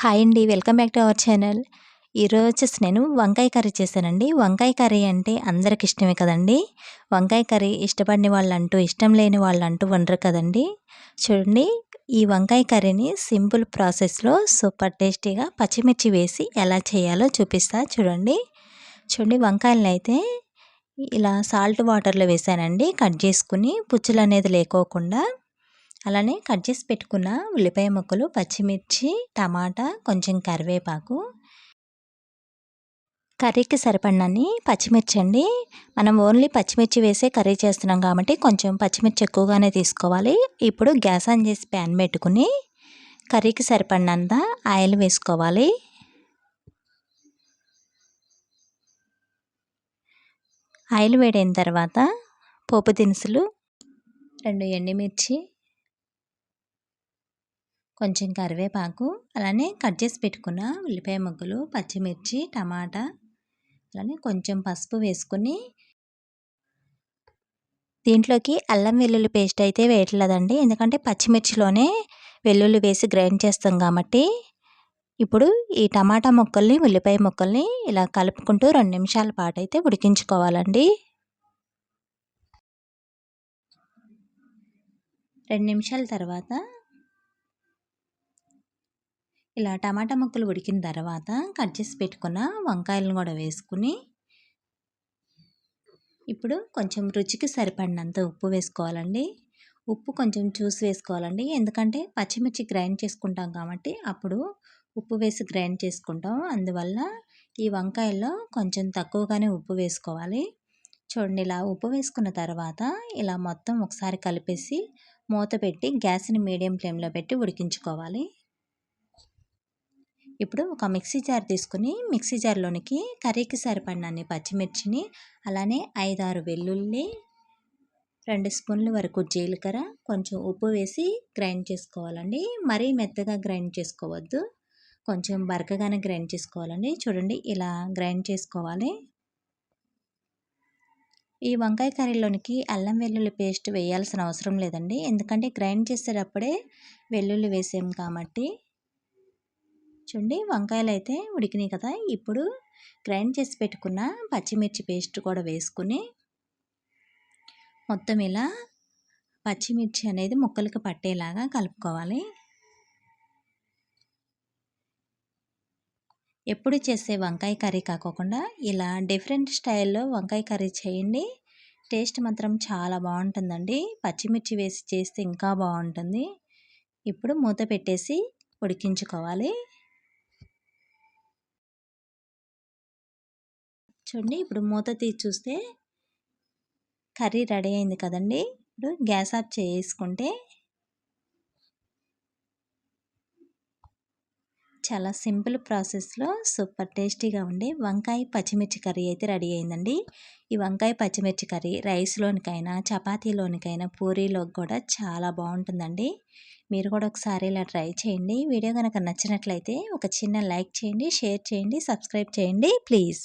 Hi అండి. Welcome back to our channel. ఈరోజు వచ్చేసి నేను వంకాయ కర్రీ చేశానండి. వంకాయ కర్రీ అంటే అందరికి ఇష్టమే కదండి. వంకాయ కర్రీ ఇష్టపడిన వాళ్ళంటూ ఇష్టం లేని వాళ్ళంటూ ఉండరు కదండి. చూడండి ఈ వంకాయ కర్రీని సింపుల్ ప్రాసెస్లో సూపర్ టేస్టీగా పచ్చిమిర్చి వేసి ఎలా చేయాలో చూపిస్తా చూడండి. చూడండి వంకాయలను అయితే ఇలా సాల్ట్ వాటర్లో వేసానండి. కట్ చేసుకుని పుచ్చులు అనేది లేకోకుండా అలానే కట్ చేసి పెట్టుకున్న ఉల్లిపాయ ముక్కలు పచ్చిమిర్చి టమాటా కొంచెం కరివేపాకు. కర్రీకి సరిపడినన్ని పచ్చిమిర్చి అండి. మనం ఓన్లీ పచ్చిమిర్చి వేసే కర్రీ చేస్తున్నాం కాబట్టి కొంచెం పచ్చిమిర్చి ఎక్కువగానే తీసుకోవాలి. ఇప్పుడు గ్యాస్ ఆన్ చేసి ప్యాన్ పెట్టుకుని కర్రీకి సరిపడినంత ఆయిల్ వేసుకోవాలి. ఆయిల్ వేడైన తర్వాత పోపు దినుసులు రెండు ఎండుమిర్చి కొంచెం కరివేపాకు అలానే కట్ చేసి పెట్టుకున్న ఉల్లిపాయ ముగ్గులు పచ్చిమిర్చి టమాటా అలానే కొంచెం పసుపు వేసుకుని దీంట్లోకి అల్లం వెల్లుల్లి పేస్ట్ అయితే వేయట్లేదండి. ఎందుకంటే పచ్చిమిర్చిలోనే వెల్లుల్లి వేసి గ్రైండ్ చేస్తాం కాబట్టి ఇప్పుడు ఈ టమాటా ముక్కల్ని ఉల్లిపాయ ముక్కల్ని ఇలా కలుపుకుంటూ రెండు నిమిషాల పాటు అయితే ఉడికించుకోవాలండి. రెండు నిమిషాల తర్వాత ఇలా టమాటా ముక్కలు ఉడికిన తర్వాత కట్ చేసి పెట్టుకున్న వంకాయలను కూడా వేసుకుని ఇప్పుడు కొంచెం రుచికి సరిపడినంత ఉప్పు వేసుకోవాలండి. ఉప్పు కొంచెం చూసి వేసుకోవాలండి. ఎందుకంటే పచ్చిమిర్చి గ్రైండ్ చేసుకుంటాం కాబట్టి అప్పుడు ఉప్పు వేసి గ్రైండ్ చేసుకుంటాం. అందువల్ల ఈ వంకాయల్లో కొంచెం తక్కువగానే ఉప్పు వేసుకోవాలి. చూడండి ఇలా ఉప్పు వేసుకున్న తర్వాత ఇలా మొత్తం ఒకసారి కలిపేసి మూత పెట్టి గ్యాస్ని మీడియం ఫ్లేమ్లో పెట్టి ఉడికించుకోవాలి. ఇప్పుడు ఒక మిక్సీ జార్ తీసుకుని మిక్సీ జార్లోనికి కర్రీకి సరిపడినన్ని పచ్చిమిర్చిని అలానే ఐదారు వెల్లుల్లి రెండు స్పూన్ల వరకు జీలకర్ర కొంచెం ఉప్పు వేసి గ్రైండ్ చేసుకోవాలండి. మరీ మెత్తగా గ్రైండ్ చేసుకోవద్దు. కొంచెం బరకగానే గ్రైండ్ చేసుకోవాలండి. చూడండి ఇలా గ్రైండ్ చేసుకోవాలి. ఈ వంకాయ కర్రీలోనికి అల్లం వెల్లుల్లి పేస్ట్ వేయాల్సిన అవసరం లేదండి. ఎందుకంటే గ్రైండ్ చేసేటప్పుడే వెల్లుల్లి వేసాం కాబట్టి చూడండి వంకాయలు అయితే ఉడికినాయి కదా. ఇప్పుడు గ్రైండ్ చేసి పెట్టుకున్న పచ్చిమిర్చి పేస్ట్ కూడా వేసుకుని మొత్తం ఇలా పచ్చిమిర్చి అనేది ముక్కలకు పట్టేలాగా కలుపుకోవాలి. ఎప్పుడు చేసే వంకాయ కర్రీ కాకోకుండా ఇలా డిఫరెంట్ స్టైల్లో వంకాయ కర్రీ చేయండి. టేస్ట్ మాత్రం చాలా బాగుంటుందండి. పచ్చిమిర్చి వేసి చేస్తే ఇంకా బాగుంటుంది. ఇప్పుడు మూత పెట్టేసి ఉడికించుకోవాలి. చూడండి. ఇప్పుడు మూత తీసి చూస్తే కర్రీ రెడీ అయింది కదండి. ఇప్పుడు గ్యాస్ ఆఫ్ చేసుకుంటే చాలా సింపుల్ ప్రాసెస్లో సూపర్ టేస్టీగా ఉండే వంకాయ పచ్చిమిర్చి కర్రీ అయితే రెడీ అయిందండి. ఈ వంకాయ పచ్చిమిర్చి కర్రీ రైస్లోనికైనా చపాతీలోనికైనా పూరీలోకి కూడా చాలా బాగుంటుందండి. మీరు కూడా ఒకసారి ఇలా ట్రై చేయండి. వీడియో కనుక నచ్చినట్లయితే ఒక చిన్న లైక్ చేయండి షేర్ చేయండి సబ్స్క్రైబ్ చేయండి ప్లీజ్.